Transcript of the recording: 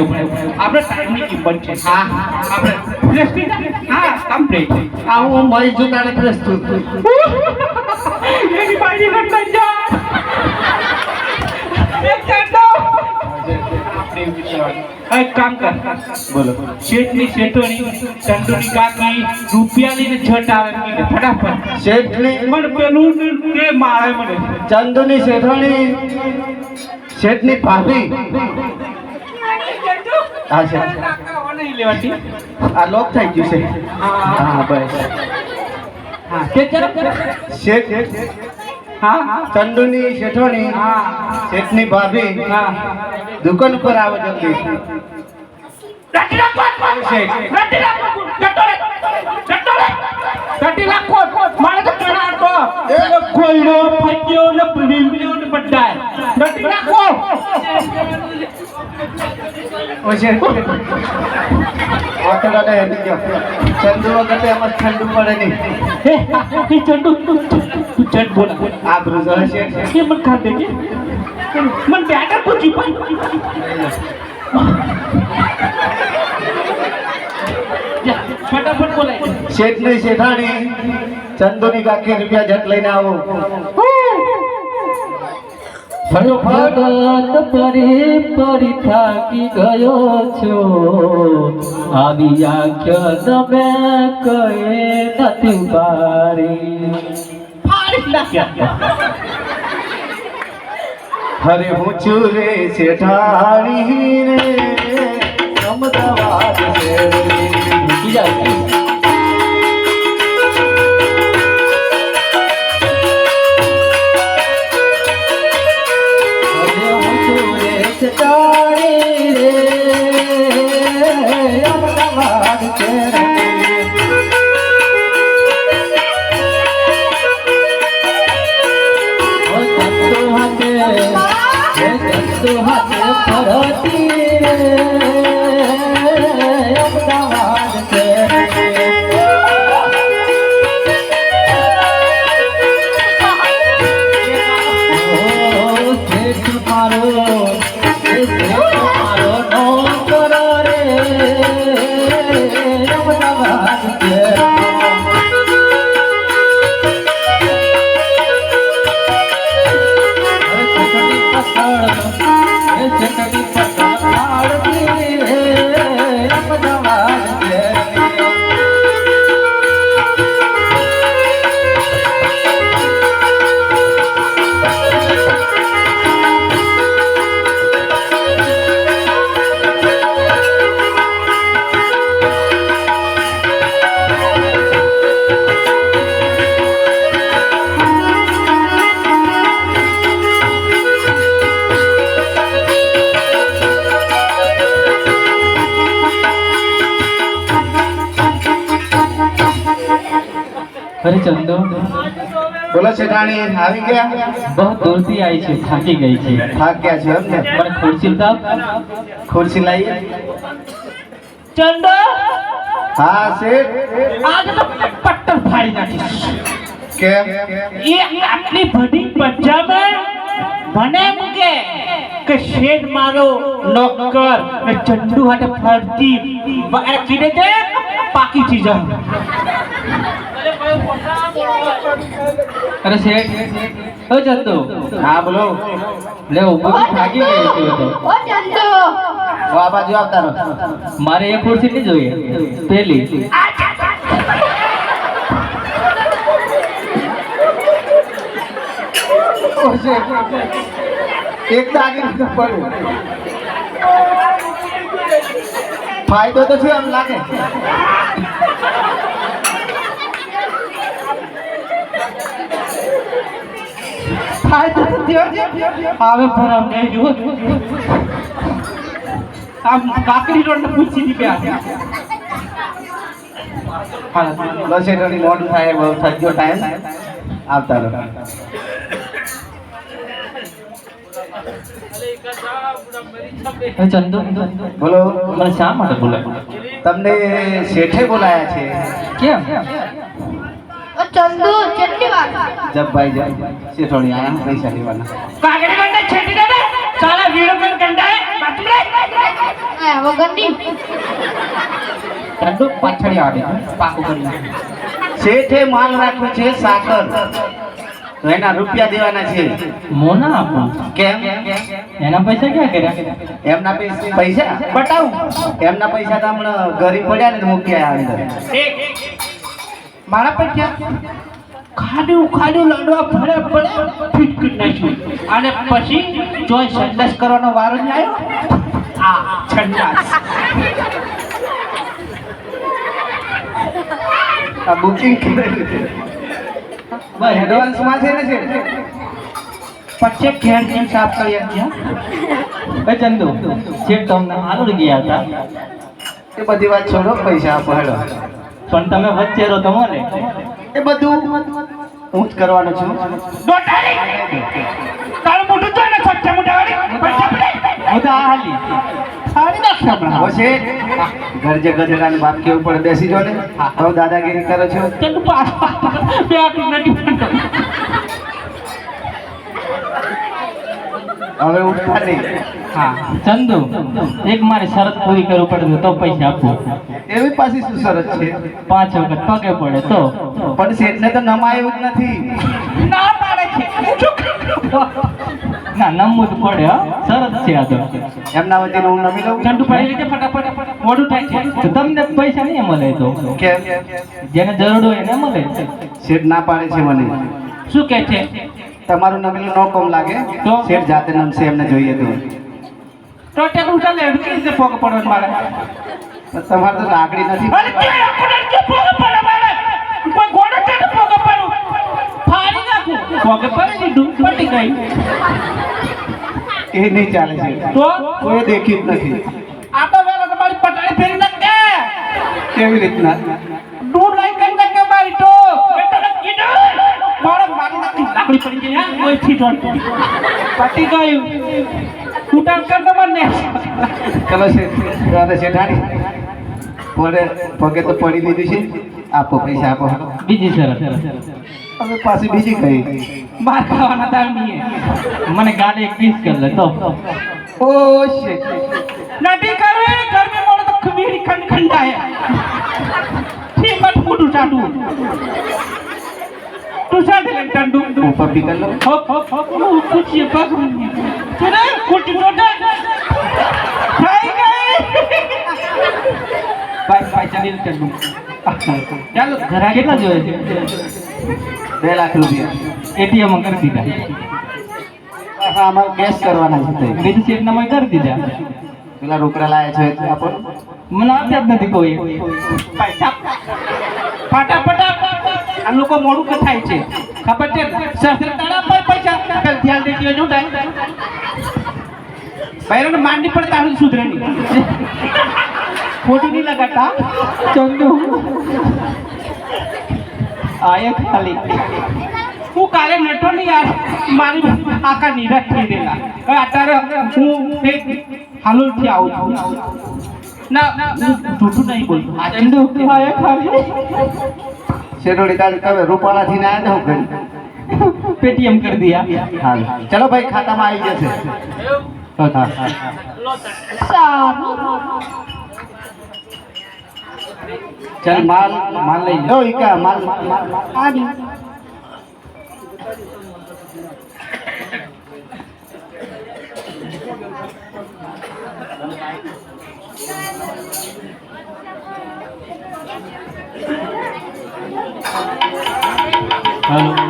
આપણે ટાઈમની કિંમત છે. હા આપણે ફ્રેશ હા કમ્પ્લીટ આ હું મળી જો તારે પ્રસ્તુત એની બાજી કરતા જા. એક કાંડો એક કામ કર. બોલો. શેઠની શેઠોની ચંદુની છટ આવે ફટાફટ. શેઠની પણ પેલું કે મારે મને ચંદુની શેઠાણી શેઠની ભાભી. હા છે આ લોક થઈ ગયું છે. હા બસ. હા જરા શેઠ હા ચંદુની શેઠોણી હા શેઠની ભાભી હા દુકાન ઉપર આવો જલ્દી. મારે તો કોઈનો ચંદુ વખતે એમાં ઠંડુ પડે નહીં. હે હે ચંદુ તું ચંદ બોલા. આ બ્રુઝર શેઠ એ મન ખાતે કે. મન બેટર પૂછી પણ. ફટાફટ બોલાય. શેઠની શેઠાણી ચંદુની કાકી રૂપિયા જટ લઈને આવો. ફટફટ પરી પરી થાકી ગયો છો. આવી આંખ્ય તમે કહે નથી બારી હરે હું છું રે શેઠાણી રે અમદાવાદ શહેરની. અમદાવાદ ચંદુ હાથે ફરતી રે. અરે ચંદુ બોલો છેટાણી આવી ગયા? બહુ દૂરથી આવી છે થાકી ગઈ છે. થાક ગયા છે પણ ખુરશી તો ખુરશી લાવી ચંદો! હા શેઠ? આજ તો પટ્ટો ફાડી નાખીશ. કેમ? એ આટલી બધી પંજાબે મને મૂકે કે શેઠ મારો નોકર કે ચંદુ હાટે ફરતી. અરે કીધે છે પાકી ચીજા અરે શેઠ ઓ ચંદો હા બોલો. લે ઊભો તો થાકી ગયો છે તો ઓ ચંદુ તો આ બાજુ આવતા રહો. મારે એ ખુરશી નહીં જોઈએ. પેલી એક દાગીને તો પડ્યું ફાયદો તો છે એમ લાગે. હવે ભરાવ નહીં જુઓ આમ કાકડી રોડ પૂછી દી પ્યા બસ મોડ થાય બહુ થજો ટાઈમ આવતા રહો. એ બોલો. મને શા માટે બોલાય? તમને શેઠે બોલાયા છે? કેમ? ઓ ચંદુ કેટલી જબભાઈ જાય. શેઠોણી આયા પૈસા લેવાના. કાગડી બંડે છેટી દે સાલા વીડિયો કોલ કંડાય બાકી રે આ હવે ગંદી. ચંદુ પાછળી આવે પાકું કરી નાખે. શેઠે માલ રાખ્યો છે સાકર. તો એના રૂપિયા દેવાના છે. મોના આપું. કેમ? એના પૈસા ક્યાં કર્યા? એમના પૈસા પૈસા? બતાવું. એમના પૈસા તો હમણાં ગરીબ પડ્યા ને મૂક્યા અંદર. મારા પર ક્યાં ખાડું ખાડું લડવા ભરે પડે ફિટ કરી નાખ્યું. અને પછી જોઈ સંદેશ કરવાનો વારો ન આવ્યો? આ સંદાસ આ બુકિંગ બસ. એડવાન્સમાં છે ને છે? પછી ઘેર જઈને સાફ કરી ગયા એ ચંદુ જે તમને આલુડ ગયા હતા એ બધી વાત છોડો પૈસા આપો હેડો. પણ તમે વચ્ચે રહો તમારે એ બધું હું જ કરવાનો છું. તારું મોઢું જોઈને છઠ્ઠા મોઢા વાળી પૈસા પડે હું તો આ હાલી. સારી નાખ હમણાં. હો છે. ગરજે ગધેડાને બાપ કેવું પડે બેસી જો ને. દાદાગીરી કરો છો. ચંદુ પાસ બે આટલું નથી હવે ઉઠતા નહીં. હા. ચંદુ એક મારે શરત પૂરી કરવી પડે તો પૈસા આપું. એવી પાછી શું શરત છે? પાંચ વખત પગે પડે તો. પણ શેઠને તો નમાયું જ નથી. ના પાડે છે ના નમવું જ પડે હા. શરત છે આ તો. એમના વચ્ચે હું નમી લઉં? ચંદુ ભાઈ રીતે ફટાફટ. મોડું થાય છે. તો તમને પૈસા નહીં મળે તો. કેમ? જેને જરૂર હોય એને મળે. શેઠ ના પાડે છે મને. શું કે છે? તમારું નમેલું ન કોમ લાગે. તો? શેઠ જાતે નમશે એમને જોઈએ તો. તો ટેકું ચાલે એમ કે રીતે પોક પડે મારે? તમારે તો લાકડી નથી. અરે કે આપણે કે પોક પડે મારે? કોઈ ગોડે છે ને પડું ફાડી નાખું. ફોગ પડે ની ડૂબ પડી ગઈ એ નહીં ચાલે છે. તો? કોઈ દેખી જ નથી. આ તો વેલા તમારી પટાડી ફેરી નાખે. કેવી રીતના? ડૂબ લઈ કરી નાખે મારી તો. બેટા કીધું. મારે મારી નાખી. લાકડી પડી ગઈ હા? કોઈ થી ડોટ પટી ગયું. તૂટાણ કર તો મને ચલો દાદા શેઠાણી પડે પગે તો પડી દીધું છે. આપો પૈસા આપો. બીજી શરત હવે પાછી બીજી કઈ. માર ખાવાના નહીં મને ગાડી એક પીસ કર લે તો. ઓ શેઠ નથી કરવે ઘરમે મોડે તો ખમીરી ખંડ ખંડાય. ઠીક મત મોટું ચાટું. લે ટંડુ ઉપર બી કરી લો હપ હપ હપ હું કુચી પગ તું ને કુટી મોટા થઈ ગઈ બાય બાય ચાલી ઘરા કેટલા જોઈએ છે બે લાખ રૂપિયા એટીએમ કરી દીધા હા અમારે કેશ કરવાના છે બીજી સીટ કરી દીધા પેલા રોકડા લાયા છે તે મને આપ્યા જ નથી કોઈ. પૈસા ફટાફટ આ લોકો મોડું કથાય છે. ખબર છે? સસરે પર પૈસા. કલ ધ્યાન દે કે જો થાય બૈરન માંડી પડતા હું સુધરે નહીં ખોટું નહીં લગાતા ચંદુ. આય ખાલી. હું કાલે નટો નહીં યાર. મારી આકા નિરાશ થઈ ગયેલા. હવે અત્યારે હું એક હાલોલથી આવું છું. ના જૂઠું નહીં બોલતો ચંદુ. આય ખાલી. શેરોડી તમે રૂપાળાથી ના આવ્યા હું કરી પેટીએમ કરી દિયા હાલ. ચલો ભાઈ ખાતામાં આવી જશે ચાલ માલ માલ લઈ લો ઈકા માલ માલ માલ માલ. આડી. હાલો